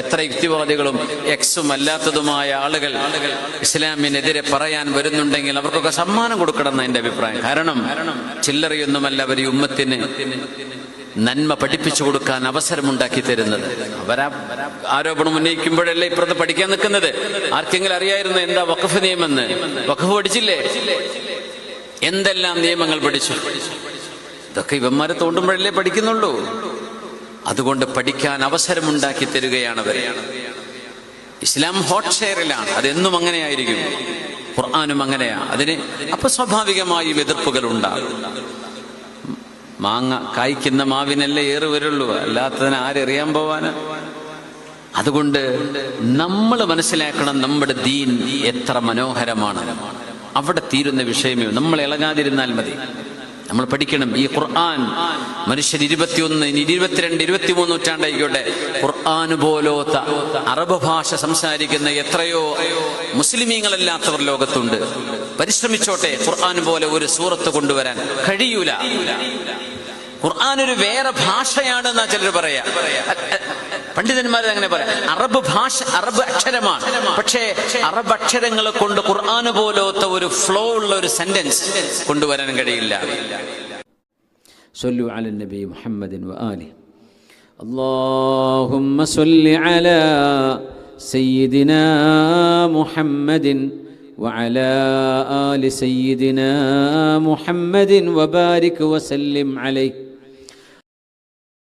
എത്ര യുക്തിവാദികളും എക്സും അല്ലാത്തതുമായ ആളുകൾ ഇസ്ലാമിനെതിരെ പറയാൻ വരുന്നുണ്ടെങ്കിൽ അവർക്കൊക്കെ സമ്മാനം കൊടുക്കണം എന്ന അഭിപ്രായം. കാരണം ചില്ലറയൊന്നുമല്ല അവർ ഉമ്മത്തിന് നന്മ പഠിപ്പിച്ചു കൊടുക്കാൻ അവസരമുണ്ടാക്കി തരുന്നത്. അവരാ ആരോപണം ഉന്നയിക്കുമ്പോഴല്ലേ ഇപ്പുറത്ത് പഠിക്കാൻ നിൽക്കുന്നത്? ആർക്കെങ്കിലും അറിയായിരുന്നു എന്താ വഖഫ് നിയമെന്ന്? വഖഫ് പഠിച്ചില്ലേ? എന്തെല്ലാം നിയമങ്ങൾ പഠിച്ചു? ഇതൊക്കെ ഇവന്മാരെ തോണ്ടുമ്പോഴല്ലേ പഠിക്കുന്നുള്ളൂ. അതുകൊണ്ട് പഠിക്കാൻ അവസരമുണ്ടാക്കി തരികയാണ് അവരെയാണ് ഇസ്ലാം ഹോട്ട് ഷെയറിലാണ് അതെന്നും അങ്ങനെയായിരിക്കും. ഖുർആാനും അങ്ങനെയാണ് അതിന് അപ്പൊ സ്വാഭാവികമായും എതിർപ്പുകൾ ഉണ്ടാകും മാങ്ങ കായ്ക്കുന്ന മാവിനല്ലേ ഏറ് വരുള്ളൂ. അല്ലാത്തതിന് ആരെറിയാൻ പോവാന്? അതുകൊണ്ട് നമ്മൾ മനസ്സിലാക്കണം നമ്മുടെ ദീൻ എത്ര മനോഹരമാണ്. അവിടെ തീരുന്ന വിഷയമേ നമ്മൾ ഇളകാതിരുന്നാൽ മതി. നമ്മൾ പഠിക്കണം. ഈ ഖുർആൻ മനുഷ്യൻ ഇരുപത്തിയൊന്ന് ഇരുപത്തിരണ്ട് ഇരുപത്തിമൂന്ന് നൂറ്റാണ്ടായിക്കോട്ടെ. ഖുർആൻ പോലോത്ത അറബ് ഭാഷ സംസാരിക്കുന്ന എത്രയോ മുസ്ലിമീങ്ങളല്ലാത്തവർ ലോകത്തുണ്ട്. പരിശ്രമിച്ചോട്ടെ ഖുർആൻ പോലെ ഒരു സൂറത്ത് കൊണ്ടുവരാൻ. കഴിയൂല. ഖുർആൻ ഒരു വേറെ ഭാഷയാണെന്നാ ചിലർ പറയാ. പണ്ഡിതന്മാർ അങ്ങനെ പറയാം അറബ് ഭാഷ അറബ് അക്ഷരമാണ് പക്ഷേ അറബ് അക്ഷരങ്ങളെ കൊണ്ട് ഖുർആൻ പോലത്തെ ഒരു ഫ്ലോ ഉള്ള ഒരു സെന്റൻസ് കൊണ്ടുവരാൻ കഴിയില്ല صلوا على النبي محمد وآله اللهم صل على سيدنا محمد وعلى آل سيدنا محمد وبارك وسلم عليه